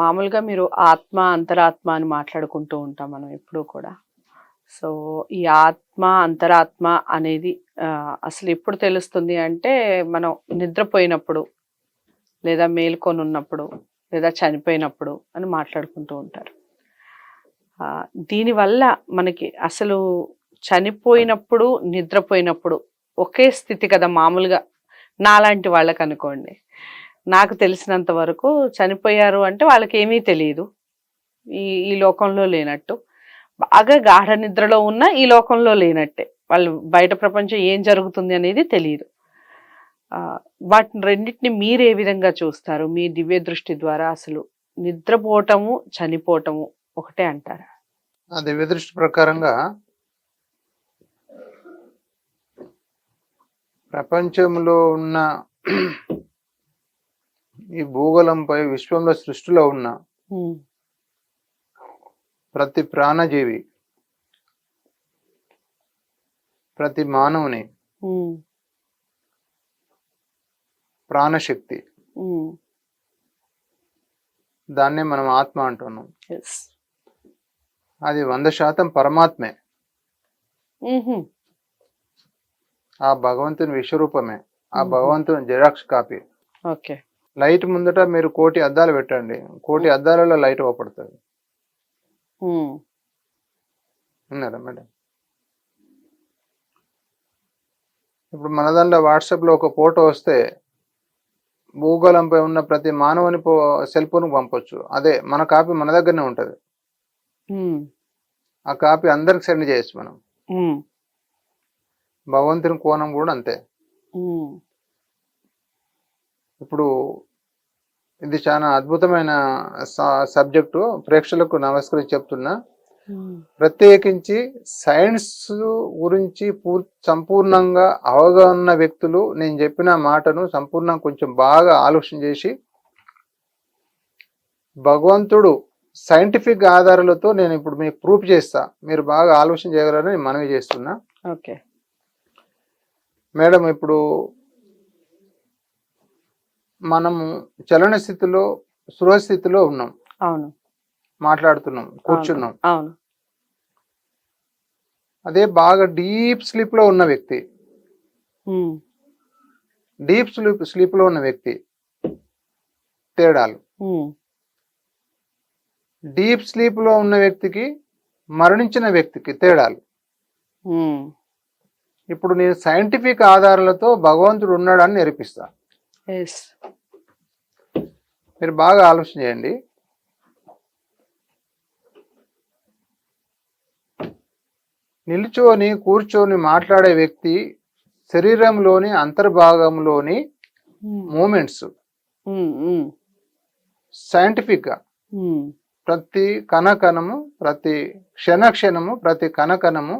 మామూలుగా మీరు ఆత్మ అంతరాత్మ అని మాట్లాడుకుంటూ ఉంటాం మనం ఎప్పుడూ కూడా. సో ఈ ఆత్మ అంతరాత్మ అనేది అసలు ఎప్పుడు తెలుస్తుంది అంటే మనం నిద్రపోయినప్పుడు లేదా మేల్కొని ఉన్నప్పుడు లేదా చనిపోయినప్పుడు అని మాట్లాడుకుంటూ ఉంటారు. దీనివల్ల మనకి అసలు చనిపోయినప్పుడు నిద్రపోయినప్పుడు ఒకే స్థితి కదా మామూలుగా నాలాంటి వాళ్ళకు అనుకోండి నాకు తెలిసినంత వరకు చనిపోయారు అంటే వాళ్ళకి ఏమీ తెలియదు ఈ ఈ లోకంలో లేనట్టు. బాగా గాఢ నిద్రలో ఉన్న ఈ లోకంలో లేనట్టే. వాళ్ళు బయట ప్రపంచం ఏం జరుగుతుంది అనేది తెలియదు వాటిని రెండింటిని మీరు ఏ విధంగా చూస్తారు? మీ దివ్య దృష్టి ద్వారా అసలు నిద్రపోవటము చనిపోవటము ఒకటే అంటారా? నా దివ్య దృష్టి ప్రకారంగా ప్రపంచంలో ఉన్న ఈ భూగోళంపై విశ్వంలో సృష్టిలో ఉన్న ప్రతి ప్రాణజీవి ప్రతి మానవుని ప్రాణశక్తి. దాన్నే మనం ఆత్మ అంటున్నాం. అది వంద శాతం పరమాత్మే. ఆ భగవంతుని విశ్వరూపమే. ఆ. భగవంతుని జెరాక్స్ కాపీ. ఓకే. లైట్ ముందట మీరు కోటి అద్దాలు పెట్టండి. కోటి అద్దాలలో లైట్ ఓపడుతుంది ఉన్నారా మేడం? ఇప్పుడు మన దాంట్లో వాట్సాప్లో ఒక ఫోటో వస్తే భూగోళంపై ఉన్న ప్రతి మానవుని సెల్ ఫోన్కి పంపొచ్చు. అదే మన కాపీ మన దగ్గరనే ఉంటుంది. ఆ కాపీ అందరికి సెండ్ చేయొచ్చు మనం. భగవంతుని కోణం కూడా అంతే. ఇప్పుడు ఇది చాలా అద్భుతమైన సబ్జెక్టు. ప్రేక్షకులకు నమస్కరించి చెప్తున్నా. ప్రత్యేకించి సైన్స్ గురించి పూర్ సంపూర్ణంగా అవగాహన వ్యక్తులు నేను చెప్పిన మాటను సంపూర్ణంగా కొంచెం బాగా ఆలోచన చేసి భగవంతుడు సైంటిఫిక్ ఆధారాలతో నేను ఇప్పుడు మీకు ప్రూఫ్ చేస్తా. మీరు బాగా ఆలోచన చేయగలరని మనవి చేస్తున్నా. ఓకే. మేడం ఇప్పుడు మనము చలన స్థితిలో స్థితిలో ఉన్నాం. అవును. మాట్లాడుతున్నాం కూర్చున్నాం. అవును. అదే బాగా డీప్ స్లీప్లో ఉన్న వ్యక్తి. డీప్ స్లీప్ స్లీప్లో ఉన్న వ్యక్తి. తేడాలు. డీప్ స్లీప్లో ఉన్న వ్యక్తికి మరణించిన వ్యక్తికి తేడాలు. ఇప్పుడు నేను సైంటిఫిక్ ఆధారాలతో భగవంతుడు ఉన్నాడని నిరూపిస్తా. Yes. మీరు బాగా ఆలోచన చేయండి. నిల్చొని కూర్చొని మాట్లాడే వ్యక్తి శరీరంలోని అంతర్భాగంలోని ఉమ్, మూమెంట్స్ ఉమ్, ఉమ్, సైంటిఫిక్గా ఉమ్, ప్రతి కణకణము ప్రతి క్షణ క్షణము ప్రతి కణకణము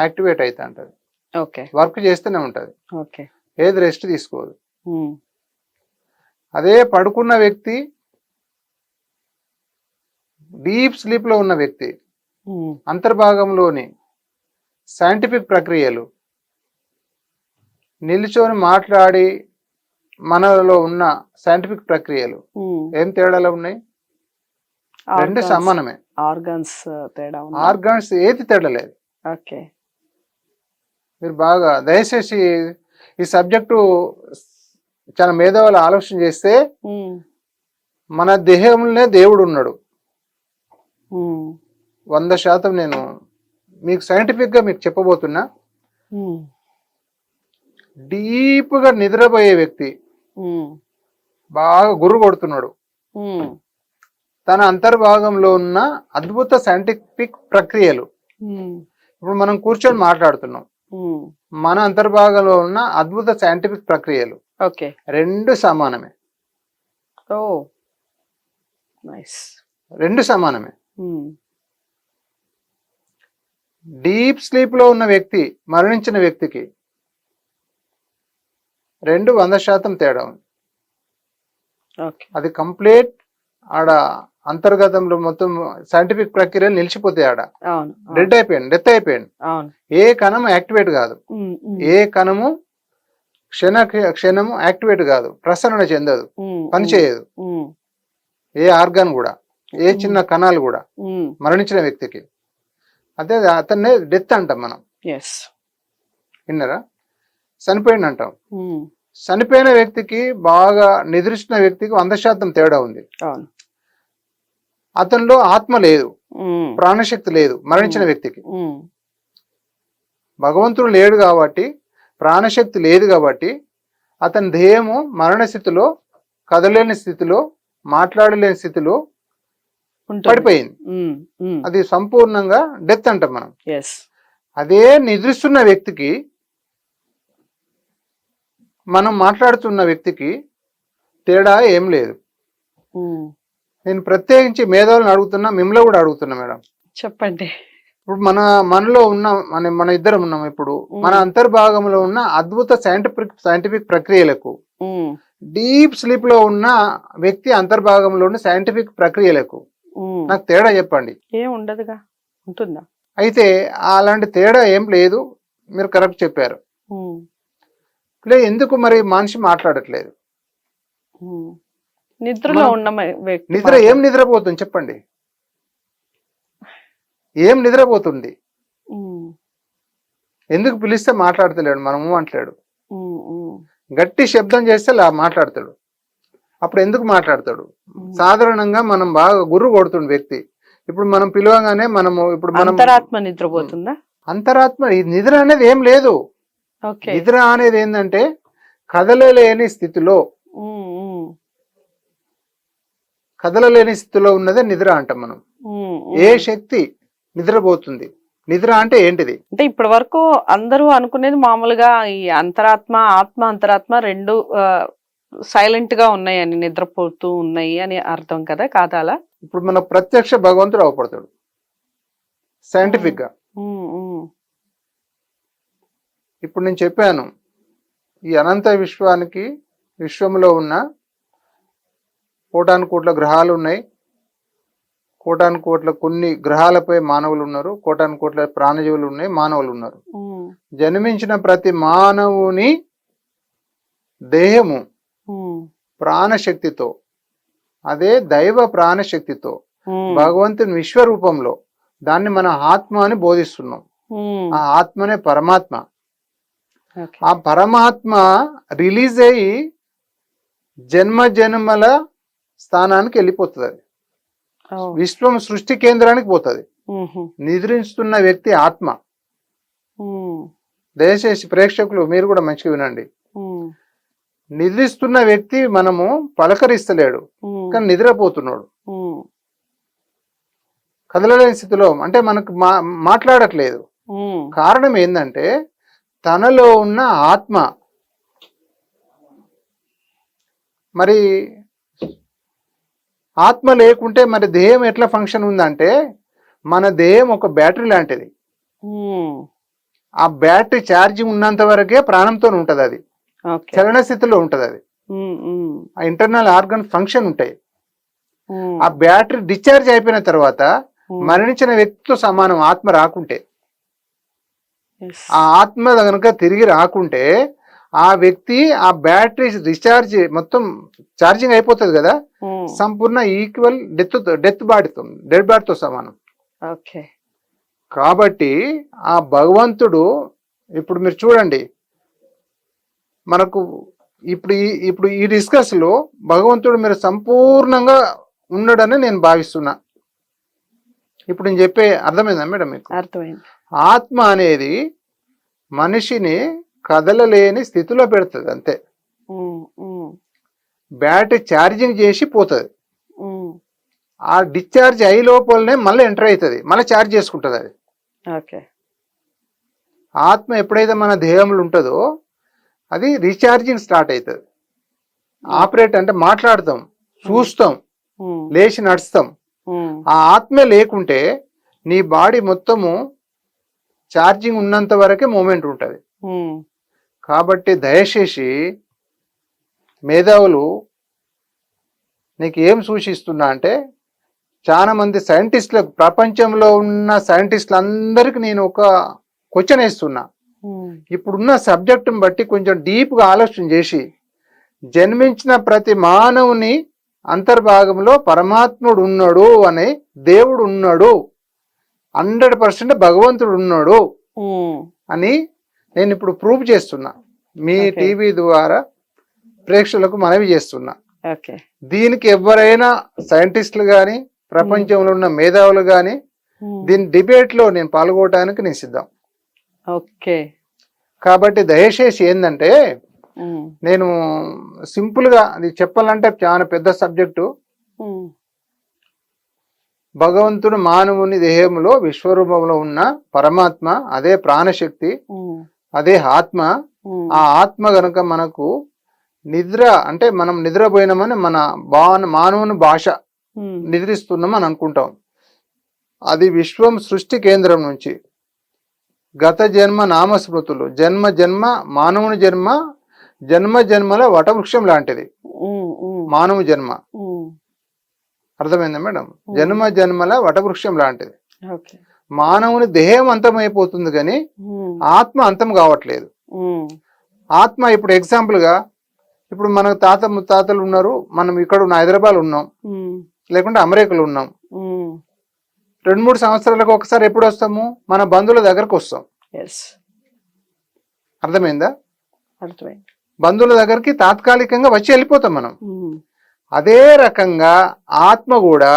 యాక్టివేట్ అవుతా ఉంటది ఓకే వర్క్ చేస్తూనే ఉంటది. ఓకే ఏది రెస్ట్ తీసుకోదు. అదే పడుకున్న వ్యక్తి డీప్ స్లీప్లో ఉన్న వ్యక్తి అంతర్భాగంలోని సైంటిఫిక్ ప్రక్రియలు నిల్చొని మాట్లాడి మనలో ఉన్న సైంటిఫిక్ ప్రక్రియలు. ఏం తేడాలు ఉన్నాయి? రెండు సమానమే. ఆర్గన్స్ తేడా ఉంది? ఆర్గాన్స్ ఏది తేడలేదు ఓకే. మీరు బాగా దయచేసి ఈ సబ్జెక్టు చాలా మేధావులు ఆలోచన చేస్తే మన దేహంలోనే దేవుడు ఉన్నాడు. వంద శాతం నేను మీకు సైంటిఫిక్గా మీకు చెప్పబోతున్నా. డీప్గా నిద్రపోయే వ్యక్తి బాగా గుర్రు కొడుతున్నాడు. తన అంతర్భాగంలో ఉన్న అద్భుత సైంటిఫిక్ ప్రక్రియలు. ఇప్పుడు మనం కూర్చొని మాట్లాడుతున్నాం. మన అంతర్భాగంలో ఉన్న అద్భుత సైంటిఫిక్ ప్రక్రియలు. ఓకే. రెండు సమానమే. Oh nice. రెండు సమానమే. డీప్ స్లీప్లో ఉన్న వ్యక్తి మరణించిన వ్యక్తికి రెండు వంద శాతం తేడా ఉంది. అది కంప్లీట్ ఆడ అంతర్గతంలో మొత్తం సైంటిఫిక్ ప్రక్రియ నిలిచిపోతాయి ఆడ. డెడ్ అయిపోయాడు డెత్ అయిపోయాడు ఏ కణం యాక్టివేట్ కాదు. ఏ కణము క్షణ క్షణము యాక్టివేట్ కాదు ప్రసరణ చెందదు ఉమ్, పని ఉమ్, చేయదు. ఉమ్, ఏ ఆర్గాన్ కూడా ఏ చిన్న కణాలు కూడా మరణించిన వ్యక్తికి. అదే అతన్నే డెత్ అంటాం మనం. విన్నారా? చనిపోయింది అంటాం. చనిపోయిన వ్యక్తికి బాగా నిద్రిస్తున్న వ్యక్తికి వంద శాతం తేడా ఉంది. అతనిలో ఆత్మ లేదు ప్రాణశక్తి లేదు మరణించిన వ్యక్తికి. భగవంతుడు లేడు కాబట్టి ప్రాణశక్తి లేదు కాబట్టి అతని దేహము మరణ స్థితిలో కదలేని స్థితిలో మాట్లాడలేని స్థితిలో. పడిపోయింది. అది సంపూర్ణంగా డెత్ అంటాం మనం. అదే నిద్రిస్తున్న వ్యక్తికి మనం మాట్లాడుతున్న వ్యక్తికి తేడా ఏం లేదు. నేను ప్రత్యేకించి మేధావులను అడుగుతున్నా మిమ్మల్ని కూడా అడుగుతున్నా మేడం. చెప్పండి. ఇప్పుడు మన మనలో ఉన్న మన మన ఇద్దరం ఉన్నాం ఇప్పుడు. మన అంతర్భాగంలో ఉన్న అద్భుత సైంటిఫిక్ సైంటిఫిక్ ప్రక్రియలకు డీప్ స్లీప్లో ఉన్న వ్యక్తి అంతర్భాగంలో ఉన్న సైంటిఫిక్ ప్రక్రియలకు నాకు తేడా చెప్పండి. ఏం ఉండదుగా? ఉంటుందా? అయితే అలాంటి తేడా ఏం లేదు. మీరు కరెక్ట్ చెప్పారు. ఉమ్, లే ఎందుకు మరి మనిషి మాట్లాడట్లేదు. నిద్రలో ఉన్న నిద్ర ఏం నిద్రపోతుంది చెప్పండి. ఏం నిద్రపోతుంది? ఎందుకు పిలిస్తే మాట్లాడతలేడు? మనము అంటలేడు. గట్టి శబ్దం చేస్తే లా మాట్లాడతాడు. అప్పుడు ఎందుకు మాట్లాడతాడు. సాధారణంగా మనం బాగా గుర్రు కొడుతుంది వ్యక్తి. ఇప్పుడు మనం పిలవగానే మనము ఇప్పుడు మనం అంతరాత్మ నిద్రపోతుందా అంతరాత్మ ఈ నిద్ర అనేది ఏం లేదు. నిద్ర అనేది ఏంటంటే కదలలేని స్థితిలో కదలలేని స్థితిలో ఉన్నదే నిద్ర అంటాం మనం. ఏ. శక్తి నిద్రపోతుంది. నిద్ర అంటే ఏంటిది? అంటే ఇప్పటి వరకు అందరూ అనుకునేది మామూలుగా ఈ అంతరాత్మ ఆత్మ అంతరాత్మ రెండు సైలెంట్గా ఉన్నాయని నిద్రపోతూ ఉన్నాయి అని అర్థం కదా కాదాలా? ఇప్పుడు మన ప్రత్యక్ష భగవంతుడు అవపడతాడు. సైంటిఫిక్గా ఇప్పుడు నేను చెప్పాను ఈ అనంత విశ్వానికి విశ్వంలో ఉన్న కోటాను కోట్ల గ్రహాలు ఉన్నాయి. కోటాను కోట్ల కొన్ని గ్రహాలపై మానవులు ఉన్నారు కోటాను కోట్ల ప్రాణజీవులు ఉన్నాయి మానవులు ఉన్నారు జన్మించిన ప్రతి మానవుని దేహము ప్రాణశక్తితో అదే దైవ ప్రాణశక్తితో భగవంతుని విశ్వరూపంలో దాన్ని మన ఆత్మ అని బోధిస్తున్నాం. ఆ ఆత్మనే పరమాత్మ. ఆ పరమాత్మ రిలీజ్ అయ్యి జన్మ జన్మల స్థానానికి వెళ్ళిపోతుంది అది. విశ్వం సృష్టి కేంద్రానికి పోతుంది. నిద్రిస్తున్న వ్యక్తి ఆత్మ. దయచేసి ప్రేక్షకులు మీరు కూడా మంచిగా వినండి. నిద్రిస్తున్న వ్యక్తి మనము పలకరిస్తలేడు కానీ నిద్రపోతున్నాడు. కదలలేని స్థితిలో అంటే మనకు మా మాట్లాడట్లేదు. కారణం ఏంటంటే తనలో ఉన్న ఆత్మ. మరి ఆత్మ లేకుంటే మరి దేహం ఎట్లా ఫంక్షన్ ఉందంటే మన దేహం ఒక బ్యాటరీ లాంటిది. ఉమ్, ఆ బ్యాటరీ ఛార్జింగ్ ఉన్నంత వరకే ప్రాణంతో ఉంటది అది. చలన స్థితిలో ఉంటది అది. ఉమ్, ఉమ్, ఆ ఇంటర్నల్ ఆర్గన్ ఫంక్షన్ ఉంటాయి. ఆ బ్యాటరీ డిశ్చార్జ్ అయిపోయిన తర్వాత మరణించిన వ్యక్తితో సమానం ఆత్మ రాకుంటే. ఆ ఆత్మ కనుక తిరిగి రాకుంటే ఆ వ్యక్తి ఆ బ్యాటరీ డిశ్చార్జ్ మొత్తం ఛార్జింగ్ అయిపోతుంది కదా? ఉమ్, సంపూర్ణ ఈక్వల్ డెత్ డెత్ బాడీతో డెడ్ బాడీతో సమానం. ఓకే. కాబట్టి ఆ భగవంతుడు ఇప్పుడు మీరు చూడండి మనకు ఇప్పుడు ఈ ఇప్పుడు ఈ డిస్కస్లో భగవంతుడు మీరు సంపూర్ణంగా ఉన్నాడని నేను భావిస్తున్నా. ఇప్పుడు నేను చెప్పే అర్థమైందా మేడం మీకు? అర్థమైంది. ఆత్మ అనేది మనిషిని కదలలేని స్థితిలో పెడుతుంది అంతే. బ్యాటరీ ఛార్జింగ్ చేసి పోతుంది. ఆ డిశ్చార్జ్ అయ్యి లోపలనే మళ్ళీ ఎంటర్ అవుతుంది మళ్ళీ ఛార్జ్ చేసుకుంటుంది అది. ఆత్మ ఎప్పుడైతే మన దేహంలో ఉంటుందో అది రీఛార్జింగ్ స్టార్ట్ అవుతుంది ఆపరేట్ అంటే మాట్లాడతాం చూస్తాం లేచి నడుస్తాం. ఆ ఆత్మే లేకుంటే నీ బాడీ మొత్తము ఛార్జింగ్ ఉన్నంత వరకే మూమెంట్ ఉంటుంది. కాబట్టి దయచేసి మేధావులు నీకు ఏం సూచిస్తున్నా అంటే చాలా మంది సైంటిస్టులకు ప్రపంచంలో ఉన్న సైంటిస్టులందరికీ నేను ఒక క్వశ్చన్ వేస్తున్నా. ఇప్పుడున్న సబ్జెక్టును బట్టి కొంచెం డీప్గా ఆలోచన చేసి జన్మించిన ప్రతి మానవుని అంతర్భాగంలో పరమాత్ముడు ఉన్నాడు అని దేవుడు ఉన్నాడు. హండ్రెడ్ పర్సెంట్ భగవంతుడు ఉన్నాడు అని నేను ఇప్పుడు ప్రూవ్ చేస్తున్నా. మీ. టీవీ ద్వారా ప్రేక్షకులకు మనవి చేస్తున్నా. ఓకే దీనికి ఎవరైనా సైంటిస్టులు కానీ ప్రపంచంలో ఉన్న మేధావులు కానీ ఉమ్, దీని డిబేట్లో నేను పాల్గొనడానికి నేను సిద్ధం ఓకే కాబట్టి దయచేసి ఏంటంటే ఉమ్, నేను సింపుల్గా అది చెప్పాలంటే చాలా పెద్ద సబ్జెక్టు ఉమ్, భగవంతుడు మానవుని దేహంలో విశ్వరూపంలో ఉన్న పరమాత్మ అదే ప్రాణశక్తి. అదే ఆత్మ ఆ ఆత్మ గనుక మనకు నిద్ర అంటే మనం నిద్రపోయినామని మన బా మానవుని భాష నిద్రిస్తున్నాం అని అనుకుంటాం. అది విశ్వం సృష్టి కేంద్రం నుంచి. గత జన్మ నామస్మృతులు. జన్మ జన్మ మానవుని జన్మ జన్మ జన్మల వటవృక్షం లాంటిది. మానవ జన్మ. అర్థమైందా మేడం? జన్మ జన్మల వటవృక్షం లాంటిది. మానవుని దేహం అంతమైపోతుంది కానీ ఆత్మ అంతం కావట్లేదు. ఆత్మ ఇప్పుడు ఎగ్జాంపుల్గా ఇప్పుడు మన తాత ముత్తాతలు ఉన్నారు మనం ఇక్కడ ఉన్న హైదరాబాద్ ఉన్నాం లేకుంటే అమెరికాలో ఉన్నాం. రెండు మూడు సంవత్సరాలకు ఒకసారి ఎప్పుడు వస్తాము? మన బంధువుల దగ్గరకు వస్తాం. అర్థమైందా? అర్థమైంది. బంధువుల దగ్గరికి తాత్కాలికంగా వచ్చి వెళ్ళిపోతాం మనం. అదే రకంగా ఆత్మ కూడా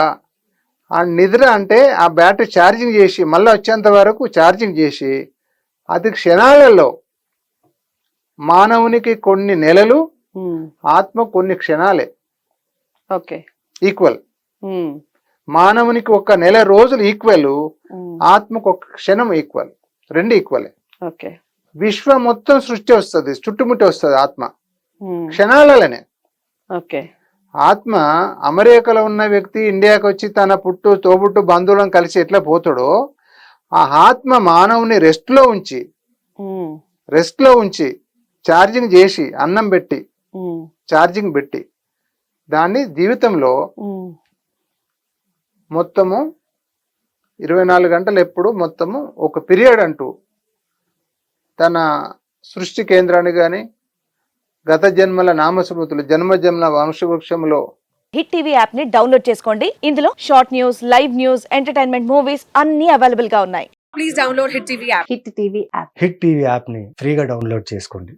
ఆ నిద్ర అంటే ఆ బ్యాటరీ ఛార్జింగ్ చేసి మళ్ళీ వచ్చేంత వరకు ఛార్జింగ్ చేసి అది క్షణాలలో మానవునికి కొన్ని నెలలు ఆత్మ కొన్ని క్షణాలే. ఓకే. ఈక్వల్ మానవునికి ఒక నెల రోజులు ఈక్వల్ ఆత్మకు ఒక క్షణం ఈక్వల్ రెండు ఈక్వలే ఓకే. విశ్వం మొత్తం సృష్టి వస్తుంది చుట్టుముట్టి వస్తుంది ఆత్మ. క్షణాలనే ఓకే. ఆత్మ అమెరికాలో ఉన్న వ్యక్తి ఇండియాకి వచ్చి తన పుట్టు తోబుట్టు బంధువులను కలిసి ఎట్లా పోతాడో ఆ ఆత్మ మానవుని రెస్ట్లో ఉంచి ఉమ్, రెస్ట్లో ఉంచి ఛార్జింగ్ చేసి అన్నం పెట్టి ఛార్జింగ్ పెట్టి దాన్ని జీవితంలో మొత్తము ఇరవై నాలుగు గంటలు ఎప్పుడు మొత్తము ఒక పీరియడ్ అంటూ తన సృష్టి కేంద్రాన్ని కానీ గత జన్మల నామస్మృతులు జన్మ జన్మల వంశవృక్షంలో హిట్ టీవీ యాప్ని డౌన్లోడ్ చేసుకోండి. ఇందులో short news live news entertainment movies అన్ని అవైలబుల్గా ఉన్నాయి. Please download Hit TV app. Hit TV app Hit TV యాప్ని ఫ్రీగా డౌన్లోడ్ చేసుకోండి.